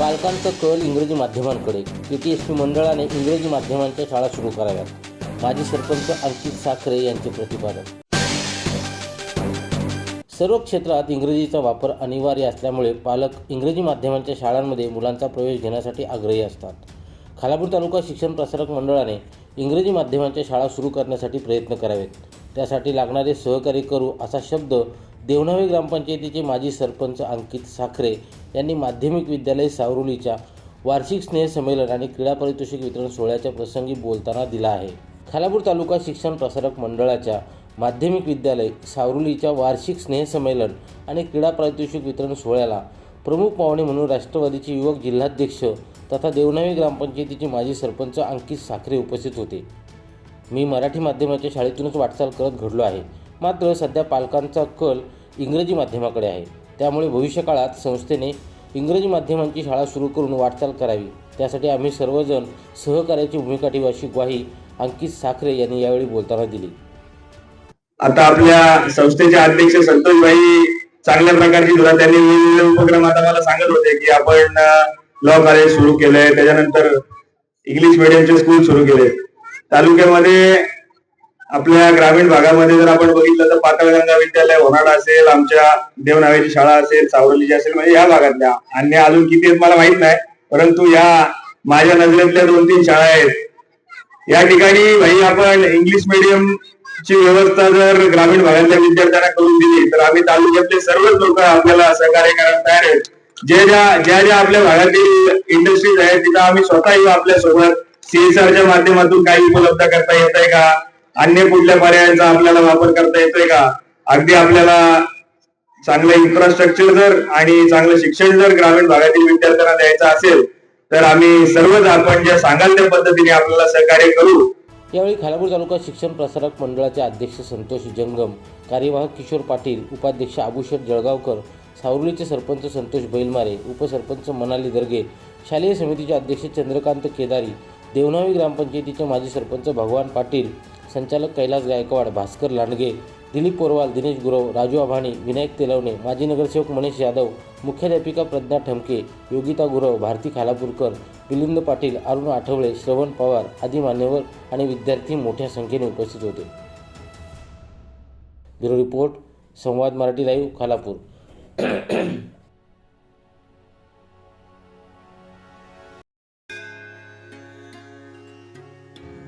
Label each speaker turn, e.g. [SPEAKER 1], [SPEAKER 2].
[SPEAKER 1] पालकांचा कल इंग्रजी माध्यमांकडे. पी टी एस पी मंडळाने इंग्रजी माध्यमांच्या शाळा सुरू कराव्यात. माजी सरपंच अंकित साखरे यांचे प्रतिपादन. सर्व क्षेत्रात इंग्रजीचा वापर अनिवार्य असल्यामुळे पालक इंग्रजी माध्यमांच्या शाळांमध्ये मुलांचा प्रवेश घेण्यासाठी आग्रही असतात. खालापूर तालुका शिक्षण प्रसारक मंडळाने इंग्रजी माध्यमांच्या शाळा सुरू करण्यासाठी प्रयत्न करावेत. त्यासाठी लागणारे सहकार्य करू असा शब्द देवनावे ग्रामपंचायतीचे माजी सरपंच अंकित साखरे यांनी माध्यमिक विद्यालय सावरुलीच्या वार्षिक स्नेहसंमेलन आणि क्रीडा पारितोषिक वितरण सोहळ्याच्या प्रसंगी बोलताना दिला आहे. खालापूर तालुका शिक्षण प्रसारक मंडळाच्या माध्यमिक विद्यालय सावरुलीच्या वार्षिक स्नेहसंमेलन आणि क्रीडा पारितोषिक वितरण सोहळ्याला प्रमुख पाहुणे म्हणून राष्ट्रवादीचे युवक जिल्हाध्यक्ष तथा देवनावी ग्रामपंचायतीचे माजी सरपंच अंकित साखरे उपस्थित होते. मी मराठी माध्यमाच्या शाळेतूनच वाटचाल करत घडलो आहे. मात्र सध्या पालकांचा कल इंग्रजी माध्यमाकडे आहे. त्यामुळे भविष्यकाळात संस्थेने इंग्रजी माध्यमांची शाळा सुरू करून वाटचाल करावी. त्यासाठी आम्ही सर्वजण सहकार्याची भूमिका ठेवू अशी ग्वाही अंकित साखरे यांनी यावेळी बोलताना दिली.
[SPEAKER 2] आता आपल्या संस्थेचे अध्यक्ष संतोष भाई चांगल्या प्रकारची सुद्धा त्यांनी वेगवेगळे उपक्रम आता मला सांगत होते की आपण लॉ कॉलेज सुरू केलंय. त्याच्यानंतर इंग्लिश मिडियमचे स्कूल सुरू केले तालुक्यामध्ये आपल्या ग्रामीण भागामध्ये जर आपण बघितलं तर पाताळगंगा विद्यालय होनाडा असेल आमच्या देवनावेची शाळा असेल सावरलीची असेल म्हणजे या भागातल्या. अन्य अजून किती आहेत मला माहीत नाही परंतु या माझ्या नजरेतल्या दोन तीन शाळा आहेत. या ठिकाणी भाई आपण इंग्लिश मिडियम ची व्यवस्था जर ग्रामीण भागातल्या विद्यार्थ्यांना करून दिली तर आम्ही तालुक्यातले सर्वच लोक आपल्याला सहकार्य करायला तयार आहेत. जे ज्या ज्या ज्या आपल्या भागातील इंडस्ट्रीज आहेत तिथं आम्ही स्वतः येऊ आपल्यासोबत सीएसआरच्या माध्यमातून काही उपलब्ध करता येत आहे का? अन्य कुठल्या पर्यायांचा आपल्याला वापर करता येतोय का? अगदी आपल्याला चांगलं इन्फ्रास्ट्रक्चर जर आणि चांगलं शिक्षण जर ग्रामीण भागातील विद्यार्थ्यांना द्यायचं असेल तर आम्ही सर्वच आपण ज्या सांगाल त्या पद्धतीने आपल्याला सहकार्य करू.
[SPEAKER 1] यावेळी खालापूर तालुका शिक्षण प्रसारक मंडळाचे अध्यक्ष संतोष जंगम कार्यवाहक किशोर पाटील उपाध्यक्ष आभूषण जळगावकर सावरुलीचे सरपंच संतोष बैलमारे उपसरपंच मनाली दर्गे शालेय समितीचे अध्यक्ष चंद्रकांत केदारी देवनावी ग्रामपंचायतीचे माजी सरपंच भगवान पाटील संचालक कैलास गायकवाड भास्कर लांडगे दिलीप पोरवाल दिनेश गुरव राजू आभाणी विनायक तेलवणे माजी नगरसेवक मनीष यादव मुख्याध्यापिका प्रज्ञा ठमके योगिता गुरव भारती खालापूरकर मिलिंद पाटील अरुण आठवळे श्रवण पवार आदी मान्यवर आणि विद्यार्थी मोठ्या संख्येने उपस्थित होते. Bureau report Samvad Marathi live Khalapur.